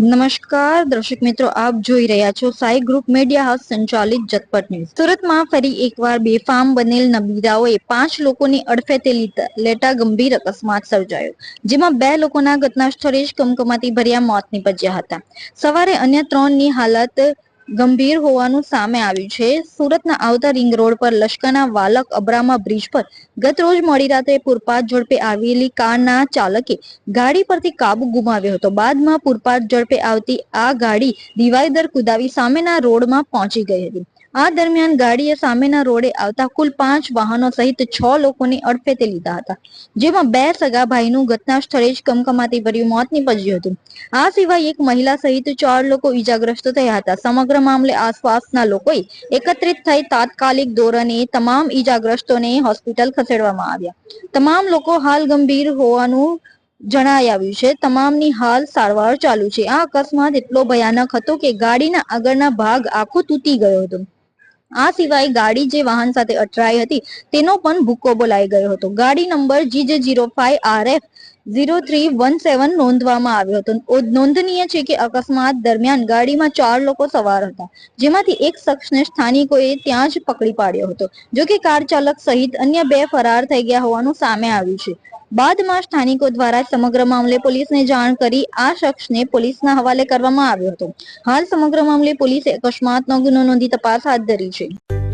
નમસ્કાર, દર્શક મિત્રો, આપ જોઈ રહ્યા છો સાઈ ગ્રુપ મીડિયા હાઉસ સંચાલિત જતપટ ન્યૂઝ. સુરતમાં ફરી એકવાર બેફામ બનેલ નબીરાઓએ પાંચ લોકોની અડફેતે લેટા ગંભીર અકસ્માત સર્જાયો, જેમાં બે લોકોના ઘટના સ્થળે જ કમકમાતી ભર્યા મોત નીપજ્યા હતા. સવારે અન્ય ત્રણની હાલત ગંભીર હોવાનું સામે આવ્યું છે. સુરતના આવતા રિંગ રોડ પર લશ્કરના વાલક અબ્રામા બ્રિજ પર ગત રોજ મોડી રાત્રે પૂરપાટ ઝડપે આવેલી કારના ચાલકે ગાડી પરથી કાબુ ગુમાવ્યો હતો. બાદમાં પૂરપાટ ઝડપે આવતી આ ગાડી ડિવાઈડર કુદાવી સામેના રોડમાં પહોંચી ગઈ હતી. આ દરમિયાન ગાડીએ સામેના રોડે આવતા કુલ પાંચ વાહનો સહિત છ લોકોને અડફેતે લીધા હતા, જેમાં બે સગા ભાઈનું ઘટના સ્થળે જ કમકમાતી ભર્યું મોત નીપજ્યું હતું. આ સિવાય એક મહિલા સહિત ચાર લોકો ઈજાગ્રસ્ત થયા હતા. સમગ્ર મામલે આસપાસના લોકોએ એકત્રિત થઈ તાત્કાલિક ધોરણે તમામ ઈજાગ્રસ્તોને હોસ્પિટલ ખસેડવામાં આવ્યા. તમામ લોકો હાલ ગંભીર હોવાનું જણાઈ આવ્યું છે. તમામની હાલ સારવાર ચાલુ છે. આ અકસ્માત એટલો ભયાનક હતો કે ગાડીના આગળના ભાગ આખો તૂટી ગયો હતો. આ સિવાય ગાડી જે વાહન સાથે અથડાઈ હતી, તેનો પણ ભૂકો બોલાઈ ગયો હતો. ગાડી number GJ zero five R F zero three one seven નોંધવામાં આવ્યો હતો. નોંધનીય છે કે અકસ્માત દરમિયાન ગાડીમાં ચાર લોકો સવાર હતા, જેમાંથી એક શખ્સને સ્થાનિકોએ ત્યાં જ પકડી પાડ્યો હતો જો કે કાર ચાલક સહિત અન્ય બે ફરાર થઈ ગયા હોવાનું સામે આવ્યું છે. બાદમાં સ્થાનિકો દ્વારા સમગ્ર મામલે પોલીસને જાણ કરી આ શખ્સને પોલીસના હવાલે કરવામાં આવ્યો હતો. હાલ સમગ્ર મામલે પોલીસે અકસ્માતનો ગુનો નોંધી તપાસ હાથ ધરી છે.